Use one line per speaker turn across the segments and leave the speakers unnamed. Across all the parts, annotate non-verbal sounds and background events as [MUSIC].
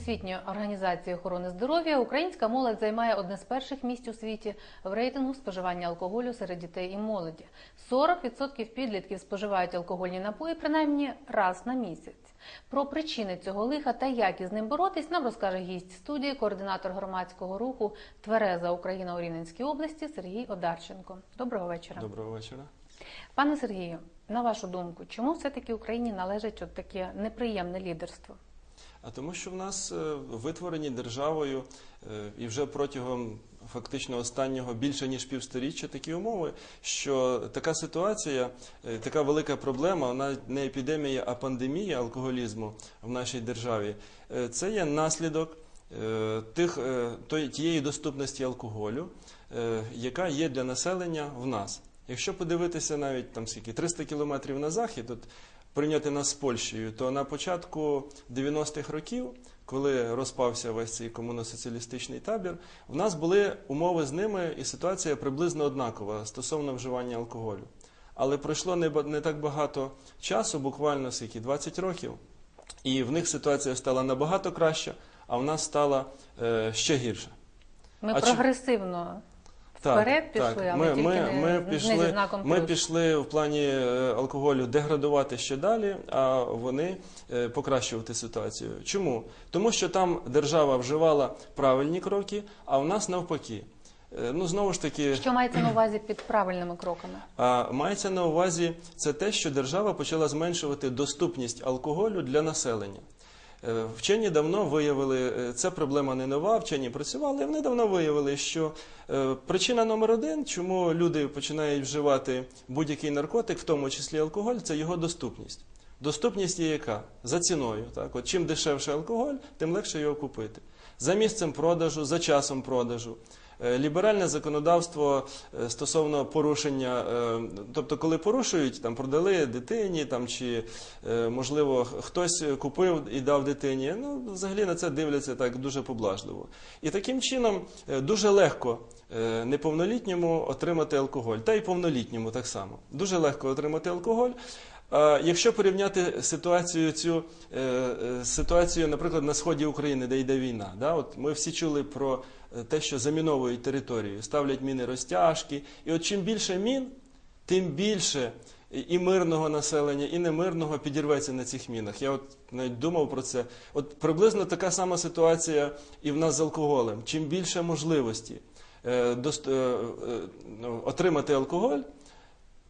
Всесвітньої організації охорони здоров'я українська молодь займає одне з перших місць у світі в рейтингу споживання алкоголю серед дітей і молоді. 40% підлітків споживають алкогольні напої принаймні раз на місяць. Про причини цього лиха та як із ним боротись нам розкаже гість студії, координатор громадського руху Твереза Україна у Рівненській області Сергій Одарченко. Доброго вечора.
Доброго вечора.
Пане Сергію, на вашу думку, чому все-таки Україні належить от таке неприємне лідерство?
А тому, що в нас е, витворені державою е, і вже протягом фактично останнього більше ніж півсторіччя такі умови, що така ситуація, е, така велика проблема, вона не епідемія, а пандемія алкоголізму в нашій державі. Це є наслідок тих тієї доступності алкоголю, яка є для населення в нас. Якщо подивитися навіть там скільки 300 кілометрів на захід, от прийняти нас з Польщею, то на початку 90-х років, коли розпався весь цей комуносоціалістичний табір, в нас були умови з ними, і ситуація приблизно однакова стосовно вживання алкоголю. Але пройшло не, не так багато часу, буквально скільки 20 років, і в них ситуація стала набагато краща, а в нас стала е, ще гірша.
Ми
А чи-
прогресивно вперед пішли, але
ми,
тільки
ми,
не,
ми,
не
пішли,
зі знаком
ми пішли в плані е, алкоголю деградувати ще далі, а вони е, покращувати ситуацію. Чому? Тому що там держава вживала правильні кроки, а в нас навпаки. Е, Ну, знову ж таки,
Що мається на увазі під правильними кроками?
а мається на увазі це те, що держава почала зменшувати доступність алкоголю для населення. Е, Вчені давно виявили, це проблема не нова, вчені працювали, вони давно виявили, що е, причина номер один, чому люди починають вживати будь-який наркотик, в тому числі алкоголь, це його доступність. Доступність є яка? За ціною. Так? От чим дешевше алкоголь, тим легше його купити. За місцем продажу, за часом продажу. Е, Ліберальне законодавство е, стосовно порушення, е, тобто, коли порушують, там продали дитині, там чи можливо хтось купив і дав дитині. Ну, взагалі на це дивляться так дуже поблажливо. І таким чином дуже легко неповнолітньому отримати алкоголь, та й повнолітньому так само. Дуже легко отримати алкоголь. Якщо порівняти ситуацію цю е, е, ситуацію, наприклад, на сході України, де йде війна, да, от ми всі чули про е, те, що заміновують територію, ставлять міни розтяжки, і от чим більше мін, тим більше і мирного населення, і немирного підірветься на цих мінах. Я от навіть думав про це. От приблизно така сама ситуація і в нас з алкоголем. Чим більше можливості ну, отримати алкоголь,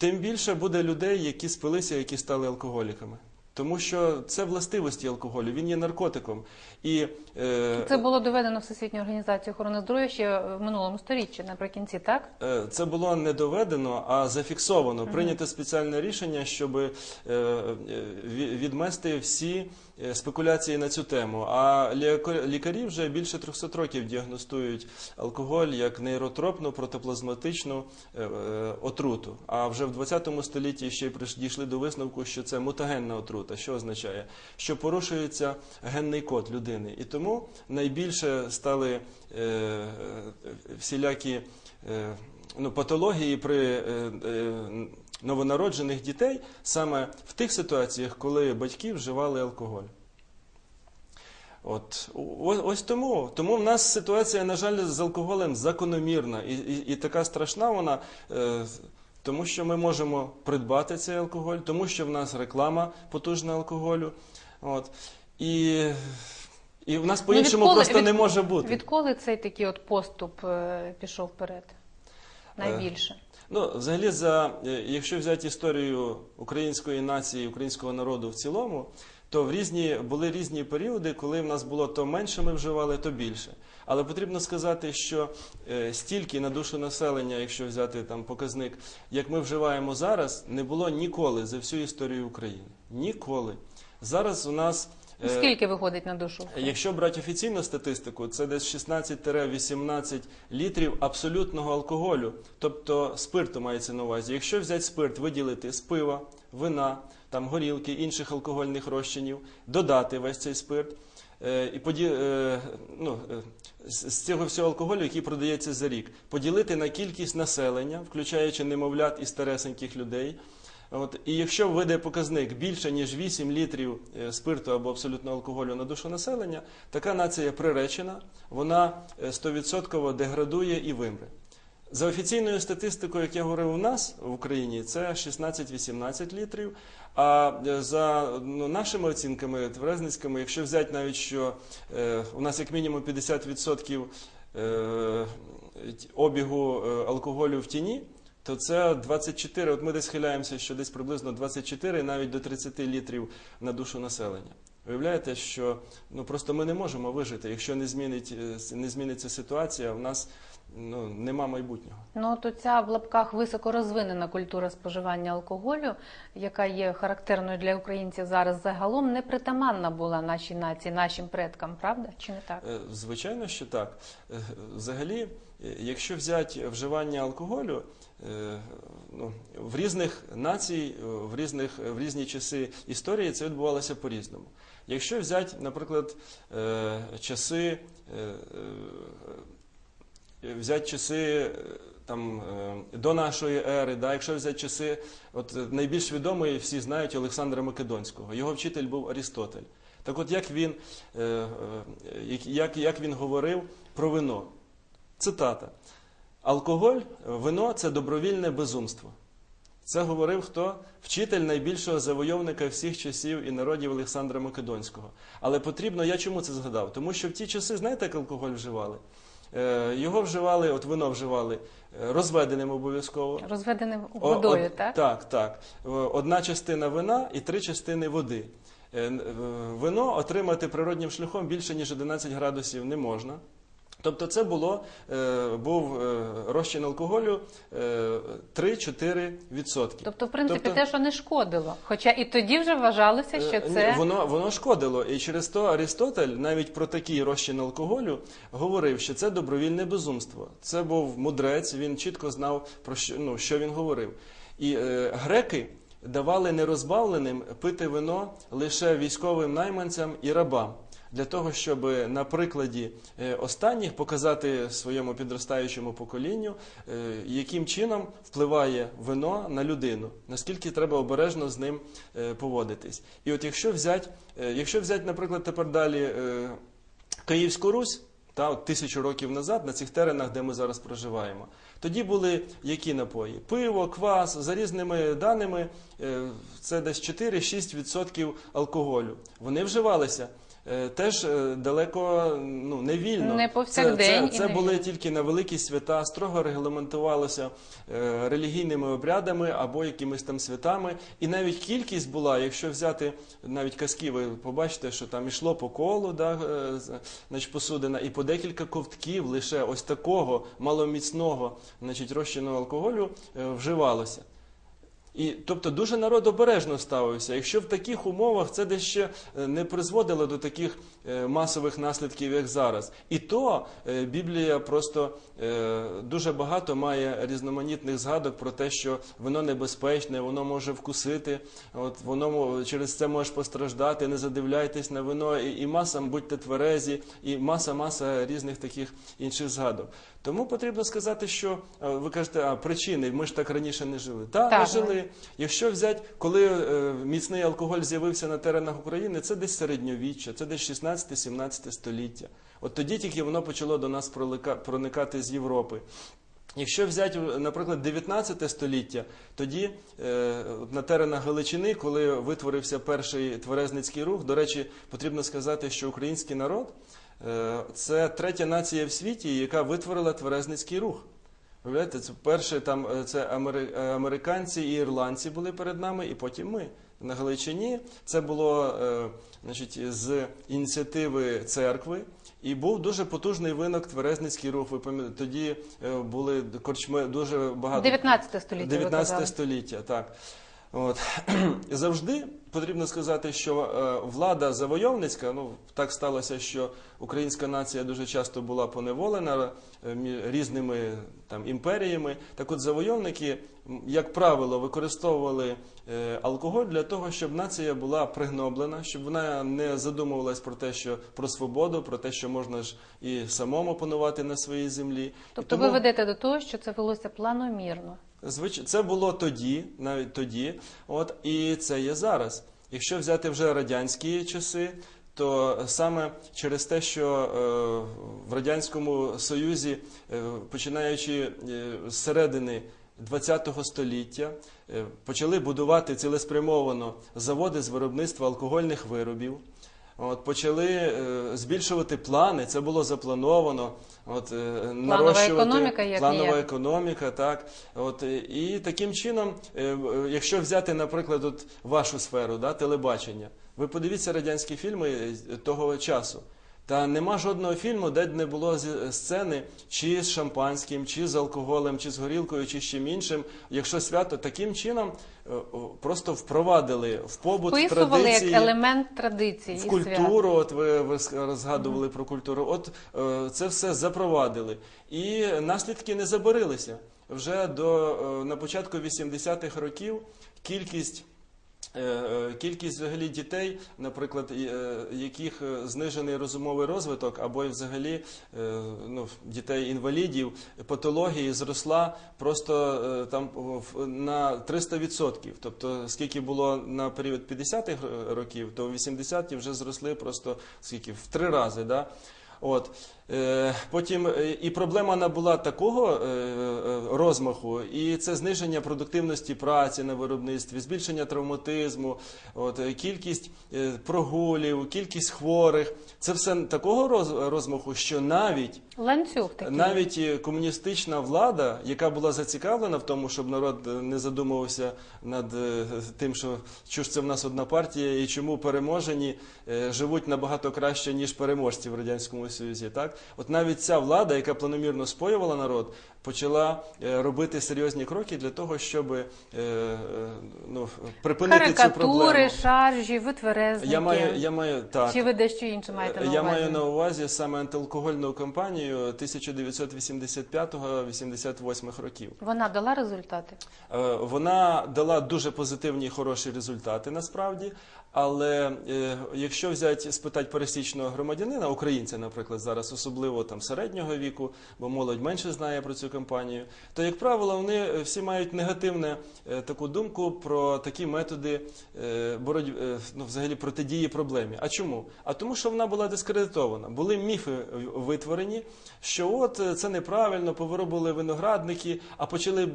тим більше буде людей, які спилися, які стали алкоголіками. Тому що це властивості алкоголю, він є наркотиком. І, е,
Це було доведено Всесвітньою організацією охорони здоров'я ще в минулому сторіччі, наприкінці, так?
Е, Це було не доведено, а зафіксовано. Прийнято спеціальне рішення, щоб е, е, ві- відмести всі е, спекуляції на цю тему. А ліко- лікарі вже більше 300 років діагностують алкоголь як нейротропну протоплазматичну е, е, отруту. А вже в 20 столітті ще й приш- дійшли до висновку, що це мутагенна отрута. Що означає? Що порушується генний код людини. І тому найбільше стали е, е, всілякі. е, ну, патології при е, е, новонароджених дітей саме в тих ситуаціях, коли батьки вживали алкоголь. От ось тому. Тому в нас ситуація, на жаль, з алкоголем закономірна і, і, і така страшна вона. Е, тому що ми можемо придбати цей алкоголь, тому що в нас реклама потужна алкоголю. От. І, і в нас по-іншому
відколи-
просто
від-
не може бути.
Відколи цей такий от поступ е, пішов вперед? Найбільше.
Ну, взагалі, за е, якщо взяти історію української нації, українського народу в цілому, то в різні були різні періоди, коли в нас було то менше ми вживали, то більше. Але потрібно сказати, що е, стільки на душу населення, якщо взяти там показник, як ми вживаємо зараз, не було ніколи за всю історію України. Ніколи. Зараз у нас
Скільки виходить на душу?
Якщо брати офіційну статистику, це десь 16-18 літрів абсолютного алкоголю, тобто спирту мається на увазі. Якщо взяти спирт, виділити з пива, вина, там горілки, інших алкогольних розчинів, додати весь цей спирт. е, І поді... е, ну, е, з цього всього алкоголю, який продається за рік, поділити на кількість населення, включаючи немовлят і старесеньких людей, От, і якщо вийде показник більше, ніж 8 літрів е, спирту або абсолютного алкоголю на душу населення, така нація приречена, вона е, 100% деградує і вимре. За офіційною статистикою, як я говорив у нас в Україні, це 16-18 літрів. А е, за ну, нашими оцінками, тверезницькими, якщо взяти навіть, що е, у нас як мінімум 50% е, обігу е, алкоголю в тіні, то це 24, от ми десь схиляємося, що десь приблизно 24, навіть до 30 літрів на душу населення. Виявляєте, що ну просто ми не можемо вижити, якщо не змінить е, не зміниться ситуація, в нас ну нема майбутнього.
Ну, то ця в лапках високорозвинена культура споживання алкоголю, яка є характерною для українців зараз загалом, не притаманна була нашій нації, нашим предкам, правда? Чи не так?
Е, Звичайно, що так. Е, Взагалі, якщо взяти вживання алкоголю, ну, в різних націй, е, в, різних, в різні часи історії це відбувалося по-різному. Якщо взяти, наприклад, е, часи, е, е, взяти часи е, там, е, до нашої ери, да, якщо взяти часи, от е, найбільш відомий, всі знають Олександра Македонського. Його вчитель був Арістотель. Так от як він, е, е, як, як він говорив про вино? Цитата. Алкоголь, вино це добровільне безумство. Це говорив хто? Вчитель найбільшого завойовника всіх часів і народів Олександра Македонського. Але потрібно, я чому це згадав? Тому що в ті часи, знаєте, як алкоголь вживали? Е, Його вживали, от вино вживали е, розведеним обов'язково.
Розведеним водою,
од-
так?
Так, так. Одна частина вина і три частини води. Е, Вино отримати природнім шляхом більше, ніж 11 градусів не можна. Тобто це було, е, був е, розчин алкоголю е, 3-4 відсотки.
Тобто, в принципі,
Тобто-
те, що не шкодило. Хоча і тоді вже вважалося, що
Е, ні,
це
воно, воно шкодило. І через то Арістотель навіть про такий розчин алкоголю говорив, що це добровільне безумство. Це був мудрець, він чітко знав, про що, ну, що він говорив. І е, греки давали нерозбавленим пити вино лише військовим найманцям і рабам. Для того, щоб на прикладі е, останніх показати своєму підростаючому поколінню, е, яким чином впливає вино на людину, наскільки треба обережно з ним е, поводитись. І от якщо взяти, якщо взяти, наприклад, тепер далі е, Київську Русь, та от тисячу років назад на цих теренах, де ми зараз проживаємо. Тоді були які напої? Пиво, квас, за різними даними, е, це десь 4-6% алкоголю. Вони вживалися. е, Теж е, далеко ну, не вільно.
Не повсякдень
Це, це, це були тільки на великі свята, строго регламентувалося е, релігійними обрядами або якимись там святами. І навіть кількість була, якщо взяти навіть казки, ви побачите, що там ішло по колу, да, е, значить, посудина, і по декілька ковтків лише ось такого маломіцного значить, розчинного алкоголю е, вживалося. І, тобто дуже народ обережно ставився. Якщо в таких умовах це десь ще е, не призводило до таких е, масових наслідків, як зараз. І то е, Біблія просто дуже багато має різноманітних згадок про те, що воно небезпечне, воно може вкусити, от воно через це можеш постраждати, не задивляйтесь на вино, і, і маса, будьте тверезі, і маса, маса різних таких інших згадок. Тому потрібно сказати, що е, ви кажете, а причини, ми ж так раніше не жили. Та,
Так,
ми жили. Якщо взяти, коли е, міцний алкоголь з'явився на теренах України, це десь середньовіччя, це десь 16-17 століття. От тоді тільки воно почало до нас проникати з Європи. Якщо взяти, наприклад, 19 століття, тоді е, на теренах Галичини, коли витворився перший тверезницький рух, до речі, потрібно сказати, що український народ е, це третя нація в світі, яка витворила тверезницький рух. Виявляєте, це перше там е, це е, американці і ірландці були перед нами, і потім ми. На Галичині це було е, значить, з ініціативи церкви. І був дуже потужний винок Тверезницький рух. Ви пам'ятаєте, тоді е, були корчми дуже багато
19 століття. ви
19 століття, так. От. [CLEARS THROAT] Завжди потрібно сказати, що е, влада завойовницька, ну так сталося, що українська нація дуже часто була поневолена е, різними там імперіями. Так от завойовники, як правило, використовували е, алкоголь для того, щоб нація була пригноблена, щоб вона не задумувалась про те, що про свободу, про те, що можна ж і самому панувати на своїй землі.
Тобто
тому-
ви ведете до того, що це велося планомірно.
Звич... Це було тоді, навіть тоді, от, і це є зараз. Якщо взяти вже радянські часи, то саме через те, що е, в Радянському Союзі, е, починаючи е, з середини ХХ століття, почали будувати цілеспрямовано заводи з виробництва алкогольних виробів. От, почали е, збільшувати плани, це було заплановано. От, е, нарощувати
економіка, як
планова
ніяк.
економіка, так. От, е, і таким чином, е, е, якщо взяти, наприклад, от вашу сферу, да, телебачення, ви подивіться радянські фільми е, того часу. Та нема жодного фільму, де б не було сцени чи з шампанським, чи з алкоголем, чи з горілкою, чи з чим іншим. Якщо свято таким чином е, просто впровадили в побут,
Вписували
традиції
як елемент традиції
в культуру, от ви, ви ск- згадували про культуру. От е, це все запровадили. І наслідки не забарилися. Вже до е, на початку 80-х років кількість. Е, е, Кількість взагалі дітей, наприклад, е, яких знижений розумовий розвиток, або взагалі ну, дітей інвалідів, патології зросла просто там на 300%. Тобто, скільки було на період 50-х років, то в 80-ті вже зросли просто скільки в три рази. Да? От. Е, потім е, і проблема набула такого е, розмаху, і це зниження продуктивності праці на виробництві, збільшення травматизму, от, кількість прогулів, кількість хворих. Це все такого роз- розмаху, що навіть
Ланцюг такий.
навіть комуністична влада, яка була зацікавлена в тому, щоб народ не задумувався над тим, що, що ж це в нас одна партія і чому переможені живуть набагато краще, ніж переможці в Радянському Союзі. Так? От навіть ця влада, яка планомірно споювала народ, почала е, робити серйозні кроки для того, щоб е, е, ну, припинити цю проблему.
Карикатури, шаржі, витверезники.
Я маю, я маю так.
Чи ви дещо інше маєте на
Я маю на увазі саме антиалкогольну кампанію 1985-88 років.
Вона дала результати?
Вона дала дуже позитивні і хороші результати насправді. Але е, якщо взяти спитати пересічного громадянина, українця, наприклад, зараз особливо там середнього віку, бо молодь менше знає про цю кампанію, то як правило вони е, всі мають негативне е, таку думку про такі методи е, боротьби, е, ну, взагалі протидії проблемі. А чому? А тому, що вона була дискредитована. Були міфи витворені, що от е, це неправильно, повиробили виноградники, а почали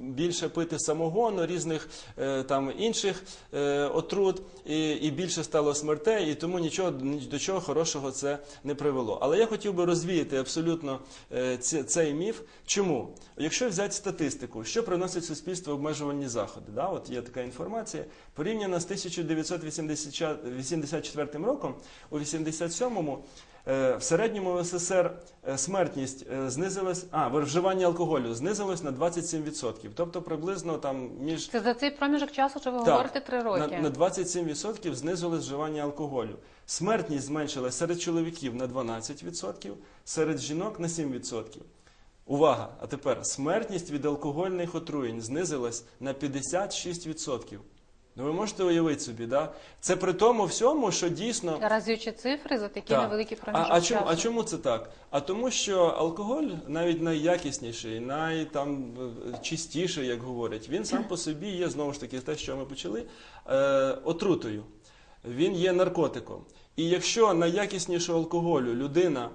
більше пити самогону, різних е, там інших е, отрут, і, і більше стало смертей, і тому нічого ні до чого хорошого це не привело. Але я хотів би розвіяти абсолютно е, цей міф. Чому? Якщо взяти статистику, що приносить суспільство обмежувальні заходи? Да? От є така інформація. Порівняно з 1984 роком, у 87-му Е, В середньому в СССР е, смертність е, знизилась, а вживання алкоголю знизилось на 27%. Тобто приблизно там між
Це за цей проміжок часу, що ви
Так,
говорите, три
на,
роки.
на 27% знизилось вживання алкоголю. Смертність зменшилась серед чоловіків на 12%, серед жінок на 7%. Увага! А тепер смертність від алкогольних отруєнь знизилась на 56%. Ну ви можете уявити собі, да? Це при тому всьому, що дійсно
Разючі цифри за такі
так.
невеликі
а,
проміжок
а, чому, а чому це так? А тому, що алкоголь навіть найякісніший, най там е, чистіший, як говорять, він сам по собі є знову ж таки те, що ми почали, е, отрутою. Він є наркотиком. І якщо найякіснішого алкоголю людина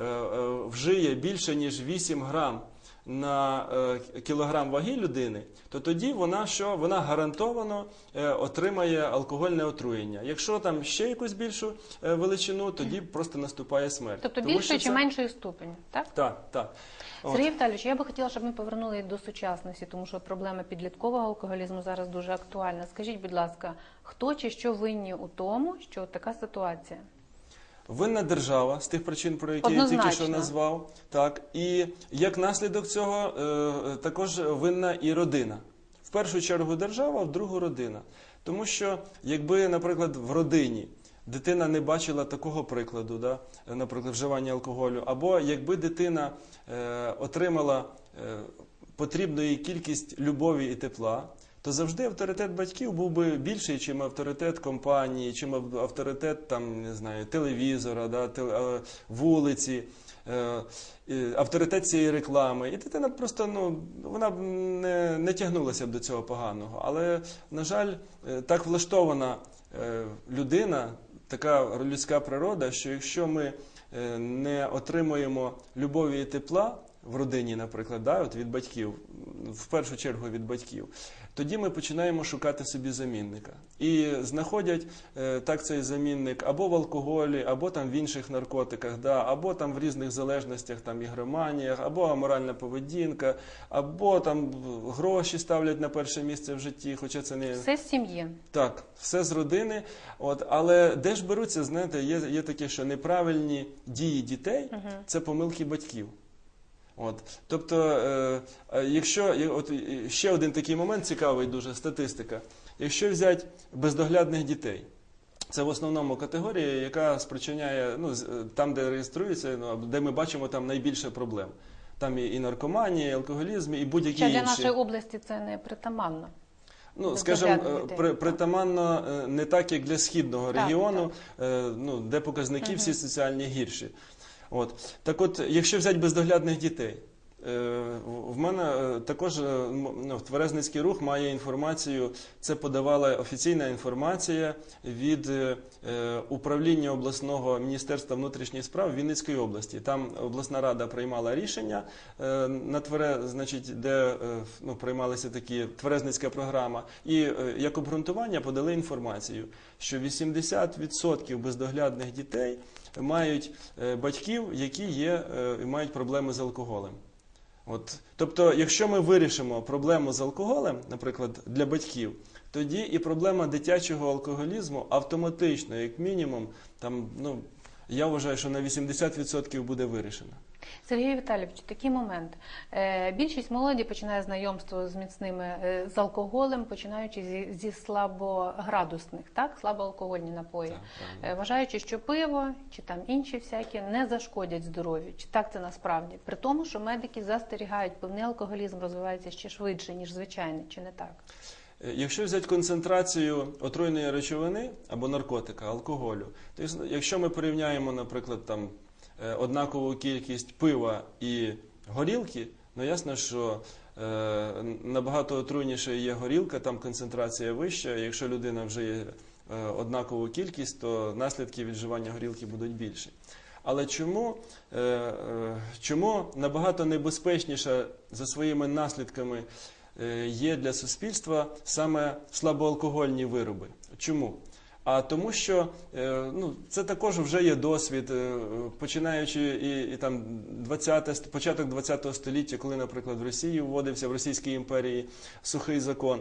е, е, вжиє більше ніж 8 грам на е, кілограм ваги людини, то тоді вона що вона гарантовано е, отримає алкогольне отруєння. Якщо там ще якусь більшу е, величину, тоді просто наступає смерть.
Тобто
Тому
більшої чи
це-
меншої ступені, так?
Так, так. От.
Сергій Віталійович, я би хотіла, щоб ми повернули до сучасності, тому що проблема підліткового алкоголізму зараз дуже актуальна. Скажіть, будь ласка, хто чи що винні у тому, що така ситуація?
Винна держава з тих причин, про які я тільки що назвав. Так, і як наслідок цього е, також винна і родина. В першу чергу держава, в другу родина. Тому що, якби, наприклад, в родині дитина не бачила такого прикладу, да, наприклад, вживання алкоголю, або якби дитина е, отримала е, потрібну їй кількість любові і тепла, то завжди авторитет батьків був би більший, чим авторитет компанії, чим ав- авторитет там, не знаю, телевізора, да, е, вулиці. е, авторитет цієї реклами. І дитина просто ну, вона б не, не тягнулася б до цього поганого. Але, на жаль, е, так влаштована е, людина, така людська природа, що якщо ми не отримуємо любові і тепла в родині, наприклад, да, от від батьків, в першу чергу від батьків, тоді ми починаємо шукати собі замінника. І знаходять е, так цей замінник або в алкоголі, або там в інших наркотиках, да, або там в різних залежностях, там ігроманіях, або аморальна поведінка, або там гроші ставлять на перше місце в житті, хоча це не
Все з сім'ї.
так, все з родини. От, але де ж беруться, знаєте, є, є таке, що неправильні дії дітей це помилки батьків. От, тобто, е, е, якщо от, ще один такий момент цікавий, дуже статистика. Якщо взяти бездоглядних дітей, це в основному категорія, яка спричиняє ну, е, там, де реєструється, ну, де ми бачимо там найбільше проблем. Там і, і наркоманія, і алкоголізм, і будь-які
Хоча для нашої області це не притаманно.
Ну, скажімо, е, при, притаманно не так, як для східного
Так,
регіону, е, ну, де показники всі соціальні гірші. От. Так от, якщо взяти бездоглядних дітей, е, в мене е, також е, ну, Тверезницький рух має інформацію, це подавала офіційна інформація від управління обласного міністерства внутрішніх справ Вінницької області. Там обласна рада приймала рішення на твере, значить, де ну, приймалися такі тверезницька програма, і як обґрунтування подали інформацію, що 80% бездоглядних дітей мають е, батьків, які є, е, і мають проблеми з алкоголем. От, тобто, якщо ми вирішимо проблему з алкоголем, наприклад, для батьків, тоді і проблема дитячого алкоголізму автоматично, як мінімум, там, ну, я вважаю, що на 80% буде вирішена.
Сергій Віталійович, такий момент. Е, Більшість молоді починає знайомство з міцними е, з алкоголем, починаючи зі, зі слабоградусних, так, слабоалкогольні напої,
Так.
Е, вважаючи, що пиво чи там інші всякі не зашкодять здоров'ю. Чи так це насправді? При тому, що медики застерігають, певний алкоголізм розвивається ще швидше ніж звичайний, чи не так?
Е, Якщо взяти концентрацію отруйної речовини або наркотика, алкоголю, то якщо ми порівняємо, наприклад, там е, однакову кількість пива і горілки, ну ясно, що е, набагато отруйніше є горілка, там концентрація вища. Якщо людина вжиє е, однакову кількість, то наслідки від вживання горілки будуть більші. Але чому, е, е, чому набагато небезпечніша за своїми наслідками є для суспільства саме слабоалкогольні вироби? Чому? А тому, що е, ну, це також вже є досвід, е, починаючи і, і там 20, початок 20 століття, коли, наприклад, в Росії вводився в Російській імперії сухий закон.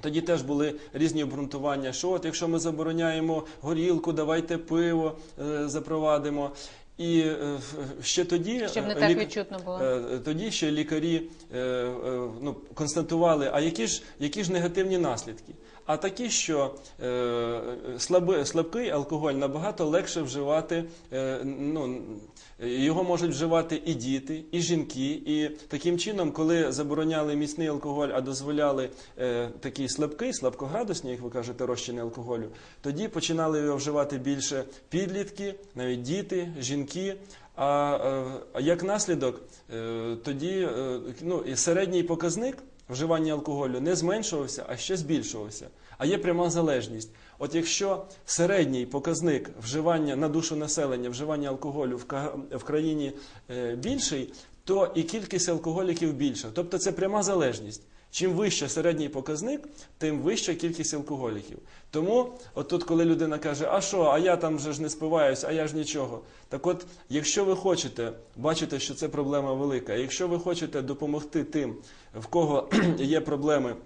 Тоді теж були різні обґрунтування, що от якщо ми забороняємо горілку, давайте пиво е, запровадимо. І е, ще тоді
Щоб не
е,
так
лік-
відчутно було.
Е, Тоді ще лікарі ну, констатували, а які ж, які ж негативні наслідки? А такі, що слабкий алкоголь набагато легше вживати, ну, його можуть вживати і діти, і жінки. І таким чином, коли забороняли міцний алкоголь, а дозволяли е, такий слабкий, слабкоградусні, як ви кажете, розчини алкоголю, тоді починали його вживати більше підлітки, навіть діти, жінки. А, е, як наслідок, е, тоді е, ну, і середній показник вживання алкоголю не зменшувався, а ще збільшувався. А є пряма залежність. От якщо середній показник вживання на душу населення, вживання алкоголю в, в країні більший, то і кількість алкоголіків більша. Тобто це пряма залежність. Чим вище середній показник, тим вища кількість алкоголіків. Тому, от тут, коли людина каже, а що, а я там вже ж не спиваюсь, а я ж нічого. Так от, якщо ви хочете бачите, що це проблема велика, якщо ви хочете допомогти тим, в кого [CLEARS THROAT] є проблеми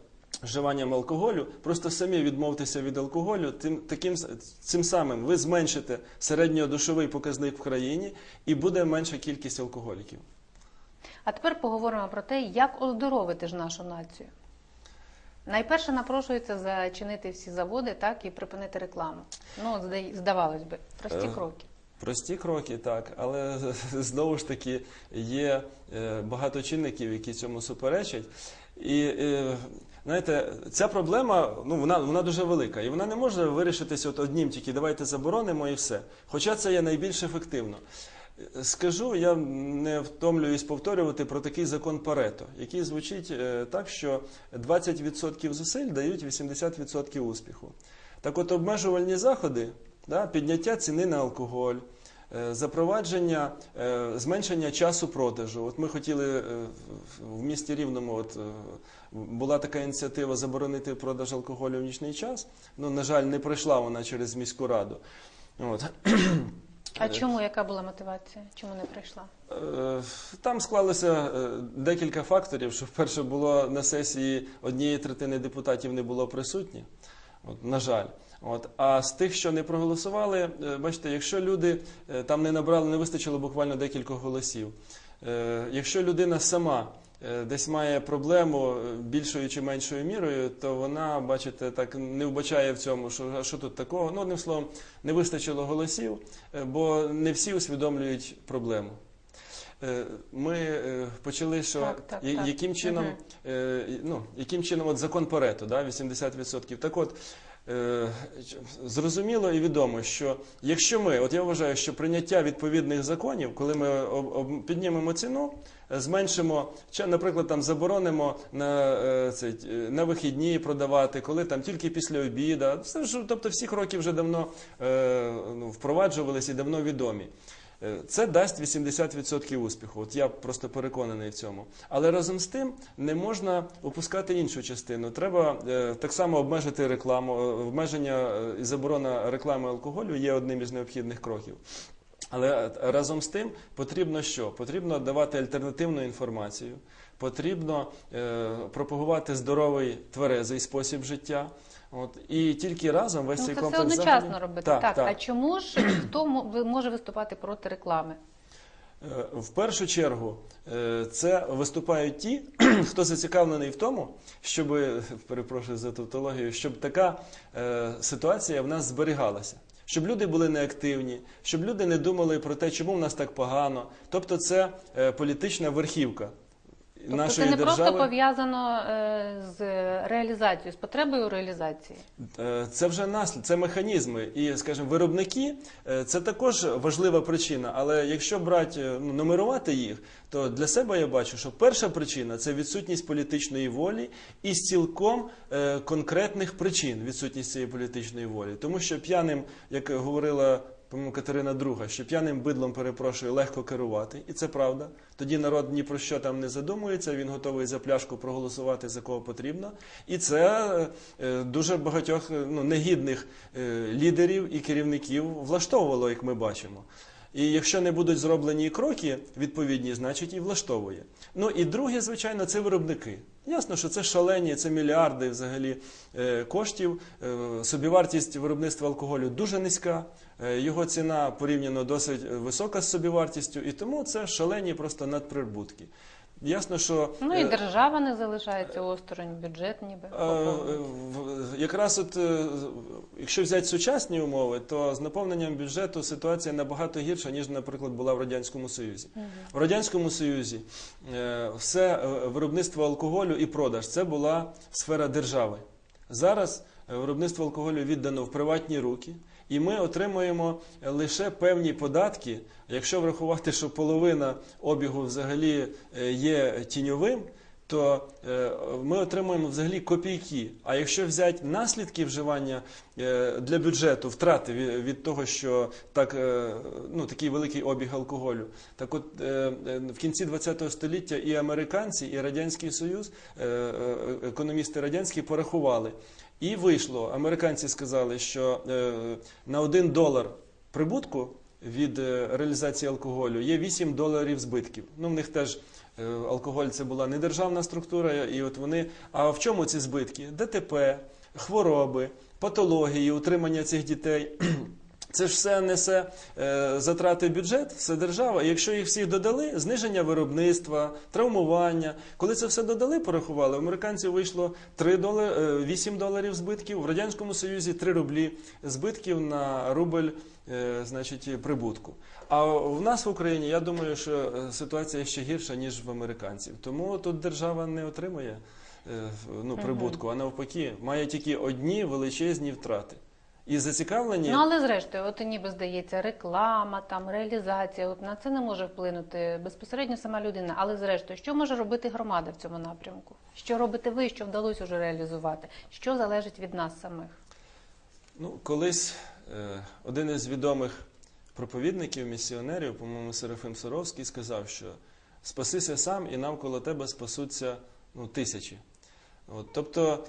вживанням алкоголю, просто самі відмовтеся від алкоголю, тим, таким, цим самим ви зменшите середньодушовий показник в країні і буде менша кількість алкоголіків.
А тепер поговоримо про те, як оздоровити ж нашу націю. Найперше напрошується зачинити всі заводи, так і припинити рекламу. Ну, здавалось би, прості
Е,
кроки.
Прості кроки, так, але [LAUGHS] знову ж таки є е, багато чинників, які цьому суперечать. І е, знаєте, ця проблема ну, вона, вона дуже велика, і вона не може вирішитися от одним тільки давайте заборонимо і все. Хоча це є найбільш ефективно. Скажу, я не втомлююсь повторювати про такий закон Парето, який звучить е, так, що 20% зусиль дають 80% успіху. Так от обмежувальні заходи, да, підняття ціни на алкоголь, е, запровадження, е, зменшення часу продажу. От ми хотіли в- місті Рівному, от, була така ініціатива заборонити продаж алкоголю в нічний час. Ну, на жаль, не пройшла вона через міську раду. От. [CLEARS THROAT]
А чому яка була мотивація? Чому не прийшла?
Е, Там склалося е, декілька факторів. Що вперше було на сесії однієї третини депутатів не було присутні. От, на жаль. От. А з тих, що не проголосували, е, бачите, якщо люди е, там не набрали, не вистачило буквально декількох голосів. Е, Якщо людина сама е, десь має проблему е, більшою чи меншою мірою, то вона, бачите, так не вбачає в цьому, що що тут такого. Ну, одним словом, не вистачило голосів, е, бо не всі усвідомлюють проблему. Е, Ми е, почали, що
Так, так,
я-
так.
яким чином, е, ну, яким чином от закон Парето, да, 80%. Так от, е, зрозуміло і відомо, що якщо ми, от я вважаю, що прийняття відповідних законів, коли ми піднімемо ціну, е, зменшимо, чи, наприклад, там заборонимо на, е, цей, е, на вихідні продавати, коли там тільки після ж, тобто всіх років вже давно е, ну, впроваджувалися і давно відомі. Е, Це дасть 80% успіху. От я просто переконаний в цьому. Але разом з тим не можна опускати іншу частину. Треба е, так само обмежити рекламу. Е, Обмеження і заборона реклами алкоголю є одним із необхідних кроків. Але разом з тим потрібно що? Потрібно давати альтернативну інформацію, потрібно пропагувати здоровий тверезий спосіб життя. От і тільки разом весь
Ну,
цей
це все
комплекс
одночасно
заходів-
робити.
Так,
Так,
так.
а чому ж хто може виступати проти реклами?
Е, В першу чергу е, це виступають ті, [CLEARS THROAT] хто зацікавлений в тому, щоб [LAUGHS] перепрошую за тавтологію, щоб така е, ситуація в нас зберігалася. Щоб люди були неактивні, щоб люди не думали про те, чому в нас так погано. Тобто, це політична верхівка
Тобто
нашої
це не
держави.
просто пов'язано е, з реалізацією, з потребою реалізації.
Е, Це вже наслід, це механізми. І, скажімо, виробники е, це також важлива причина. Але якщо брати, ну, нумерувати їх, то для себе я бачу, що перша причина це відсутність політичної волі і з цілком е, конкретних причин відсутність цієї політичної волі. Тому що п'яним, як говорила. Катерина II, що п'яним бидлом перепрошую легко керувати, і це правда. Тоді народ ні про що там не задумується. Він готовий за пляшку проголосувати за кого потрібно. І це е, дуже багатьох е, ну, негідних е, лідерів і керівників влаштовувало, як ми бачимо. І якщо не будуть зроблені кроки відповідні, значить і влаштовує. Ну і друге, звичайно, це виробники. Ясно, що це шалені, це мільярди взагалі коштів. Собівартість виробництва алкоголю дуже низька. Е, Його ціна порівняно досить висока з собівартістю, і тому це шалені просто надприбутки. Ясно, що
Ну і
е,
держава не залишається осторонь, бюджет ніби.
Е, Якраз от, е, якщо взяти сучасні умови, то з наповненням бюджету ситуація набагато гірша, ніж, наприклад, була в Радянському Союзі. В Радянському Союзі е, все е, виробництво алкоголю і продаж це була сфера держави. Зараз е, виробництво алкоголю віддано в приватні руки. І ми отримуємо лише певні податки. Якщо врахувати, що половина обігу взагалі е, є тіньовим, то е, ми отримуємо взагалі копійки. А якщо взяти наслідки вживання е, для бюджету, втрати від, того, що так, е, ну, такий великий обіг алкоголю, так от е, е, в кінці ХХ століття і американці, і Радянський Союз, е, е, економісти радянські порахували. І вийшло. Американці сказали, що е, на один долар прибутку від е, реалізації алкоголю є 8 доларів збитків. Ну, в них теж е, алкоголь це була не державна структура, і от вони. А в чому ці збитки? ДТП, хвороби, патології, утримання цих дітей. Це ж все несе е, затрати бюджет, все держава. І якщо їх всіх додали, зниження виробництва, травмування. Коли це все додали, порахували, американців вийшло 3 долари, е, 8 доларів збитків, в Радянському Союзі 3 рублі збитків на рубль е, значить, прибутку. А в нас в Україні, я думаю, що е, ситуація ще гірша, ніж в американців. Тому тут держава не отримує е, ну, прибутку, а навпаки, має тільки одні величезні втрати. І зацікавлені.
Ну але зрештою, от ніби здається, реклама, там реалізація. От на це не може вплинути безпосередньо сама людина. Але зрештою, що може робити громада в цьому напрямку? Що робите ви, що вдалося вже реалізувати? Що залежить від нас самих?
Ну, колись е, один із відомих проповідників, місіонерів, по-моєму, Серафим Саровський, сказав, що спасися сам і навколо тебе спасуться ну, тисячі. От, тобто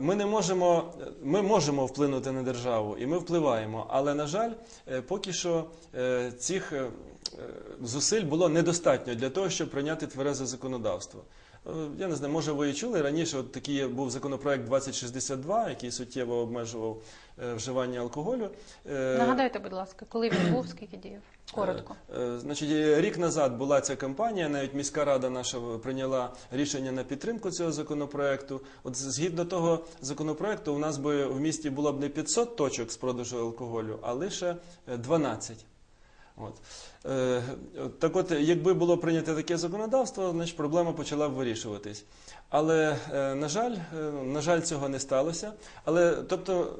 ми не можемо, ми можемо вплинути на державу, і ми впливаємо, але, на жаль, е, поки що е, цих е, е, зусиль було недостатньо для того, щоб прийняти тверезе законодавство. Е, Я не знаю, може ви і чули раніше. От такий був законопроект 2062, який суттєво обмежував е, вживання алкоголю. Е,
Нагадайте, будь ласка, коли він був, скільки діяв? Коротко.
Е, е, Значить, рік назад була ця кампанія. Навіть міська рада наша прийняла рішення на підтримку цього законопроекту. От згідно того законопроекту, у нас би в місті було б не 500 точок з продажу алкоголю, а лише е, 12. От. Е, так от, якби було прийнято таке законодавство, значить проблема почала б вирішуватись. Але, на жаль, на жаль, цього не сталося. Але, тобто,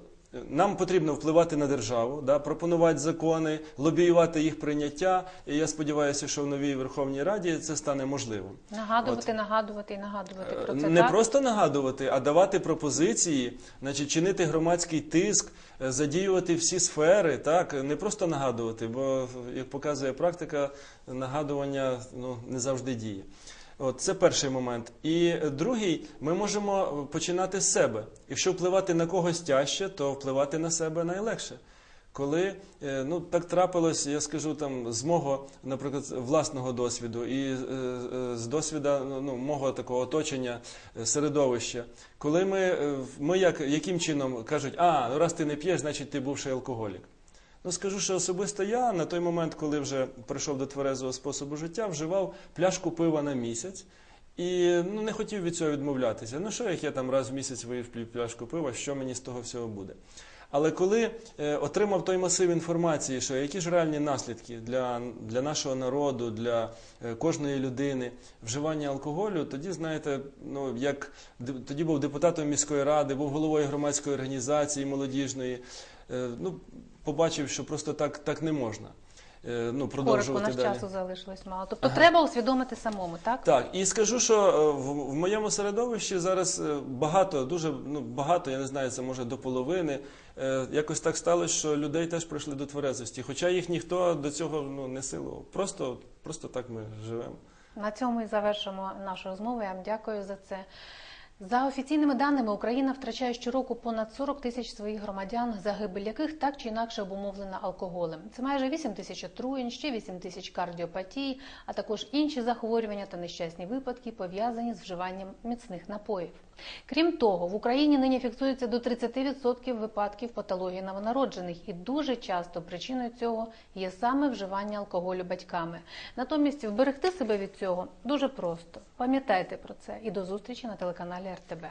нам потрібно впливати на державу, да, пропонувати закони, лобіювати їх прийняття. І я сподіваюся, що в новій Верховній Раді це стане можливим.
Нагадувати, нагадувати і нагадувати про це.
Не
так?
просто нагадувати, а давати пропозиції, значить, чинити громадський тиск, е, задіювати всі сфери, так не просто нагадувати, бо як показує практика, нагадування ну, не завжди діє. От це перший момент. І другий, ми можемо починати з себе. Якщо впливати на когось тяжче, то впливати на себе найлегше. Коли е, ну так трапилось, я скажу там з мого, наприклад, власного досвіду і е, е, з досвіда ну, ну, мого такого оточення е, середовища, коли ми, е, ми як, яким чином кажуть, а ну раз ти не п'єш, значить ти бувший алкоголік. Ну скажу, що особисто я на той момент, коли вже прийшов до тверезого способу життя, вживав пляшку пива на місяць. І ну, не хотів від цього відмовлятися. Ну що, як я там раз в місяць вип'ю пляшку пива, що мені з того всього буде? Але коли е, отримав той масив інформації, що які ж реальні наслідки для, для нашого народу, для е, кожної людини вживання алкоголю, тоді знаєте, ну як тоді був депутатом міської ради, був головою громадської організації молодіжної. е, ну, побачив, що просто так, так не можна. е, Ну,
Коротко, у
продовжувати
нас
далі.
часу залишилось мало. Тобто треба усвідомити самому, так?
Так, і скажу, що е, в, в моєму середовищі зараз е, багато, дуже ну, багато, я не знаю, це може до половини. Е, Якось так сталося, що людей теж прийшли до тверезості, хоча їх ніхто до цього ну, не силував. Просто, просто так ми живемо.
На цьому і завершимо нашу розмову. Я вам дякую за це. За офіційними даними, Україна втрачає щороку понад 40 тисяч своїх громадян, загибель яких так чи інакше обумовлена алкоголем. Це майже 8 тисяч отруєнь, ще 8 тисяч кардіопатій, а також інші захворювання та нещасні випадки, пов'язані з вживанням міцних напоїв. Крім того, в Україні нині фіксується до 30% випадків патології новонароджених, і дуже часто причиною цього є саме вживання алкоголю батьками. Натомість вберегти себе від цього дуже просто. Пам'ятайте про це і до зустрічі на телеканалі РТБ.